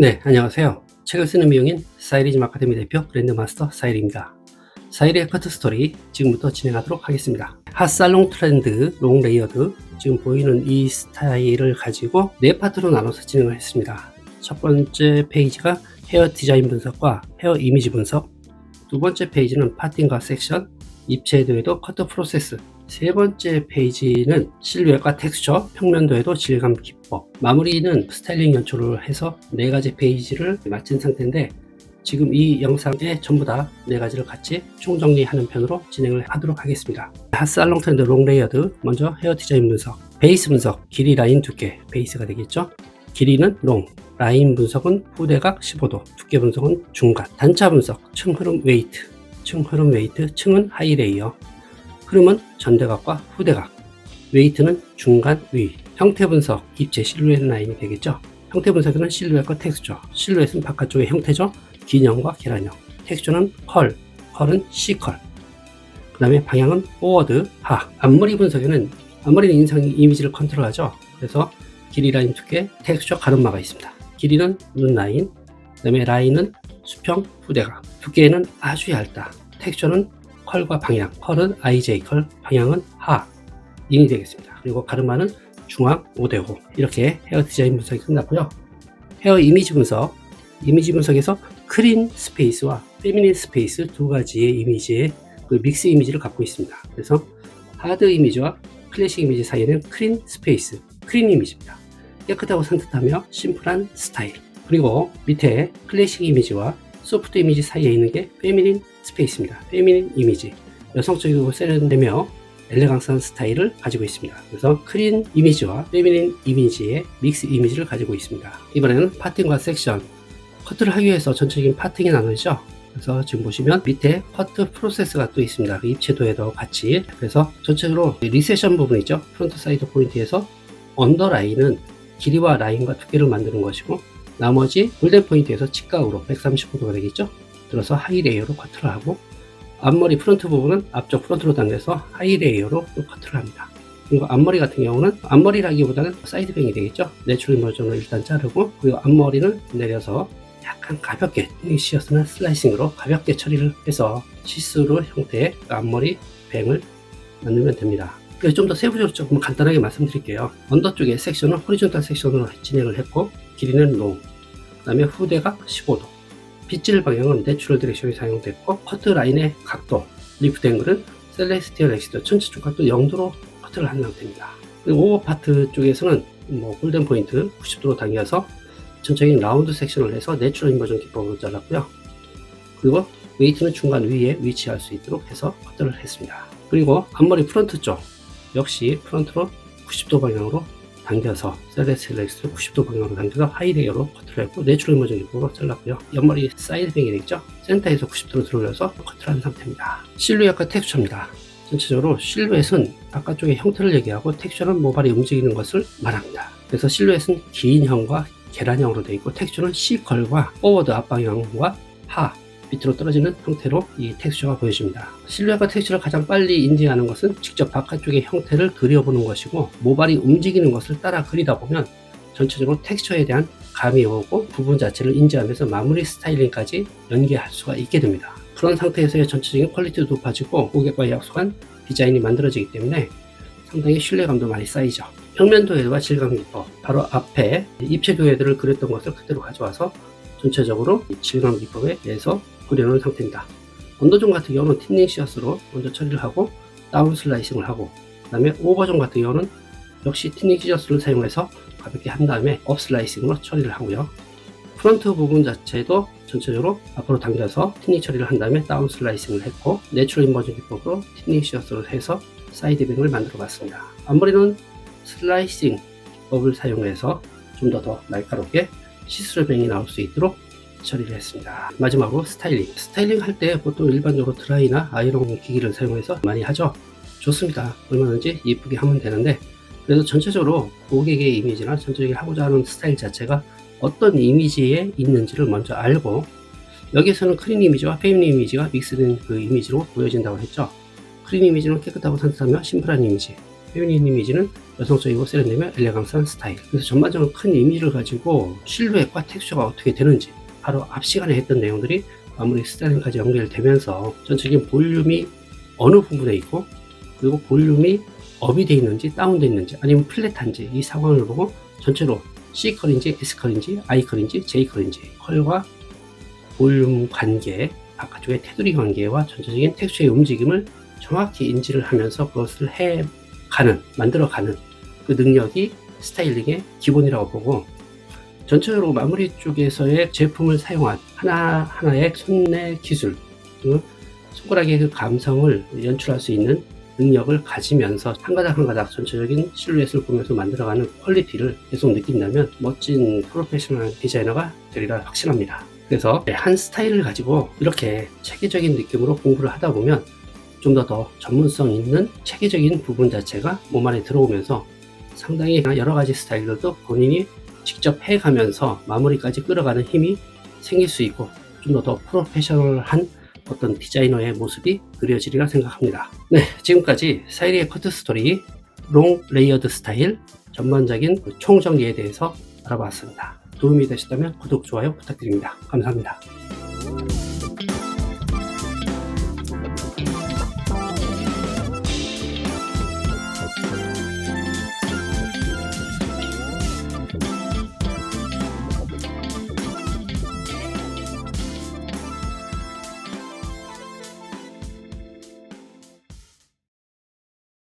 네, 안녕하세요. 책을 쓰는 미용인 사이리즘 아카데미 대표 브랜드 마스터 사이리입니다. 사이리의 커트 스토리 지금부터 진행하도록 하겠습니다. 핫살롱 트렌드 롱 레이어드 지금 보이는 이 스타일을 가지고 네 파트로 나눠서 진행을 했습니다. 첫 번째 페이지가 헤어 디자인 분석과 헤어 이미지 분석 두 번째 페이지는 파팅과 섹션 입체도에도 커트 프로세스 세 번째 페이지는 실루엣과 텍스처, 평면도에도 질감 기법 마무리는 스타일링 연출을 해서 네 가지 페이지를 마친 상태인데 지금 이 영상에 전부 다 네 가지를 같이 총정리하는 편으로 진행을 하도록 하겠습니다. 핫살롱 트렌드 롱 레이어드 먼저 헤어 디자인 분석 베이스 분석 길이 라인 두께 베이스가 되겠죠. 길이는 롱, 라인 분석은 후대각 15도, 두께 분석은 중간, 단차 분석, 층 흐름 웨이트, 층 흐름 웨이트, 층은 하이 레이어, 흐름은 전대각과 후대각, 웨이트는 중간 위, 형태 분석, 입체 실루엣 라인이 되겠죠. 형태 분석에는 실루엣과 텍스처, 실루엣은 바깥쪽의 형태죠. 긴형과 계란형, 텍스처는 컬, 컬은 C컬, 그 다음에 방향은 포워드, 하. 앞머리 분석에는 앞머리는 인상 이미지를 컨트롤하죠. 그래서 길이 라인 두께, 텍스처 가름마가 있습니다. 길이는 눈 라인, 그 다음에 라인은 수평 후대각, 두께는 아주 얇다. 텍스처는 컬과 방향, 컬은 IJ 컬, 방향은 하, 인이 되겠습니다. 그리고 가르마는 중앙 5대5 이렇게 헤어 디자인 분석이 끝났고요. 헤어 이미지 분석, 이미지 분석에서 크린 스페이스와 페미닌 스페이스 두 가지의 이미지의 그 믹스 이미지를 갖고 있습니다. 그래서 하드 이미지와 클래식 이미지 사이에는 크린 스페이스, 크린 이미지입니다. 깨끗하고 산뜻하며 심플한 스타일. 그리고 밑에 클래식 이미지와 소프트 이미지 사이에 있는 게 페미닌 스페이스입니다. 페미닌 이미지. 여성적이고 세련되며 엘레강스한 스타일을 가지고 있습니다. 그래서 크린 이미지와 페미닌 이미지의 믹스 이미지를 가지고 있습니다. 이번에는 파팅과 섹션. 커트를 하기 위해서 전체적인 파팅이 나누죠. 그래서 지금 보시면 밑에 커트 프로세스가 또 있습니다. 그 입체도에도 같이. 그래서 전체적으로 리세션 부분 있죠. 프론트 사이드 포인트에서 언더라인은 길이와 라인과 두께를 만드는 것이고 나머지 골든 포인트에서 직각으로 135도가 되겠죠. 들어서 하이 레이어로 커트를 하고 앞머리 프론트 부분은 앞쪽 프론트로 당겨서 하이 레이어로 또 커트를 합니다. 그리고 앞머리 같은 경우는 앞머리라기보다는 사이드뱅이 되겠죠. 내추럴 버전으로 일단 자르고 그리고 앞머리는 내려서 약간 가볍게 시어스나 슬라이싱으로 가볍게 처리를 해서 시스루 형태의 앞머리 뱅을 만들면 됩니다. 좀 더 세부적으로 조금 간단하게 말씀드릴게요. 언더 쪽에 섹션은 호리존탈 섹션으로 진행을 했고 길이는 롱, 그 다음에 후대각 15도, 빗질 방향은 내추럴 디렉션이 사용됐고 커트 라인의 각도, 리프트 앵글은 셀레스티얼 엑시드 전체 쪽 각도 0도로 커트를 한 상태입니다. 그리고 오버 파트 쪽에서는 뭐 골든 포인트 90도로 당겨서 전체적인 라운드 섹션을 해서 내추럴 인버전 기법으로 잘랐고요. 그리고 웨이트는 중간 위에 위치할 수 있도록 해서 커트를 했습니다. 그리고 앞머리 프런트 쪽 역시 프런트로 90도 방향으로 당겨서 셀레스렉스를 90도 방향으로 당겨서 하이레이어로 커트를 했고 내추럴 인버전 기법으로 잘랐고요. 옆머리 사이드뱅이 되겠죠? 센터에서 90도로 들어올려서 커트를 한 상태입니다. 실루엣과 텍스처입니다. 전체적으로 실루엣은 바깥쪽의 형태를 얘기하고 텍스처는 모발이 움직이는 것을 말합니다. 그래서 실루엣은 긴 형과 계란형으로 되어 있고 텍스처는 C컬과 포워드 앞방향과 하 밑으로 떨어지는 형태로 이 텍스처가 보여집니다. 실루엣과 텍스처를 가장 빨리 인지하는 것은 직접 바깥쪽의 형태를 그려보는 것이고 모발이 움직이는 것을 따라 그리다 보면 전체적으로 텍스처에 대한 감이 오고 부분 자체를 인지하면서 마무리 스타일링까지 연계할 수가 있게 됩니다. 그런 상태에서의 전체적인 퀄리티도 높아지고 고객과의 약속한 디자인이 만들어지기 때문에 상당히 신뢰감도 많이 쌓이죠. 평면도해와 질감 기법, 바로 앞에 입체도해들을 그렸던 것을 그대로 가져와서 전체적으로 질감 기법에 대해서 그려놓은 상태입니다. 언더존 같은 경우는 틴닝 시어스로 먼저 처리를 하고 다운 슬라이싱을 하고 그 다음에 오버존 같은 경우는 역시 틴닝 시어스를 사용해서 가볍게 한 다음에 업 슬라이싱으로 처리를 하고요. 프론트 부분 자체도 전체적으로 앞으로 당겨서 틴닝 처리를 한 다음에 다운 슬라이싱을 했고 내추럴 인버전 기법으로 틴닝 시어스를 해서 사이드 뱅을 만들어 봤습니다. 앞머리는 슬라이싱 법을 사용해서 좀더더 날카롭게 시스루 뱅이 나올 수 있도록 처리를 했습니다. 마지막으로 스타일링. 스타일링 할 때 보통 일반적으로 드라이나 아이롱 기기를 사용해서 많이 하죠. 좋습니다. 얼마든지 이쁘게 하면 되는데 그래도 전체적으로 고객의 이미지나 전체적인 하고자 하는 스타일 자체가 어떤 이미지에 있는지를 먼저 알고 여기에서는 크린 이미지와 페미닌 이미지가 믹스된 그 이미지로 보여진다고 했죠. 크린 이미지는 깨끗하고 산뜻하며 심플한 이미지, 페미닌 이미지는 여성적이고 세련되며 엘레강스한 스타일. 그래서 전반적으로 큰 의미를 가지고 실루엣과 텍스처가 어떻게 되는지 바로 앞 시간에 했던 내용들이 마무리 스타일링까지 연결되면서 전체적인 볼륨이 어느 부분에 있고 그리고 볼륨이 업이 돼 있는지 다운돼 있는지 아니면 플랫한지 이 상황을 보고 전체로 C 컬인지 S 컬인지 I 컬인지 J 컬인지 컬과 볼륨 관계 바깥쪽의 테두리 관계와 전체적인 텍스처의 움직임을 정확히 인지를 하면서 그것을 해가는 만들어가는 그 능력이 스타일링의 기본이라고 보고 전체적으로 마무리 쪽에서의 제품을 사용한 하나하나의 손의 기술 그 손가락의 그 감성을 연출할 수 있는 능력을 가지면서 한 가닥 한 가닥 전체적인 실루엣을 보면서 만들어가는 퀄리티를 계속 느낀다면 멋진 프로페셔널 디자이너가 되리라 확신합니다. 그래서 한 스타일을 가지고 이렇게 체계적인 느낌으로 공부를 하다 보면 좀더더 전문성 있는 체계적인 부분 자체가 몸 안에 들어오면서 상당히 여러 가지 스타일들도 본인이 직접 해가면서 마무리까지 끌어가는 힘이 생길 수 있고 좀 더 더 프로페셔널한 어떤 디자이너의 모습이 그려지리라 생각합니다. 네, 지금까지 사이리의 커트 스토리 롱 레이어드 스타일 전반적인 그 총정리에 대해서 알아봤습니다. 도움이 되셨다면 구독, 좋아요 부탁드립니다. 감사합니다.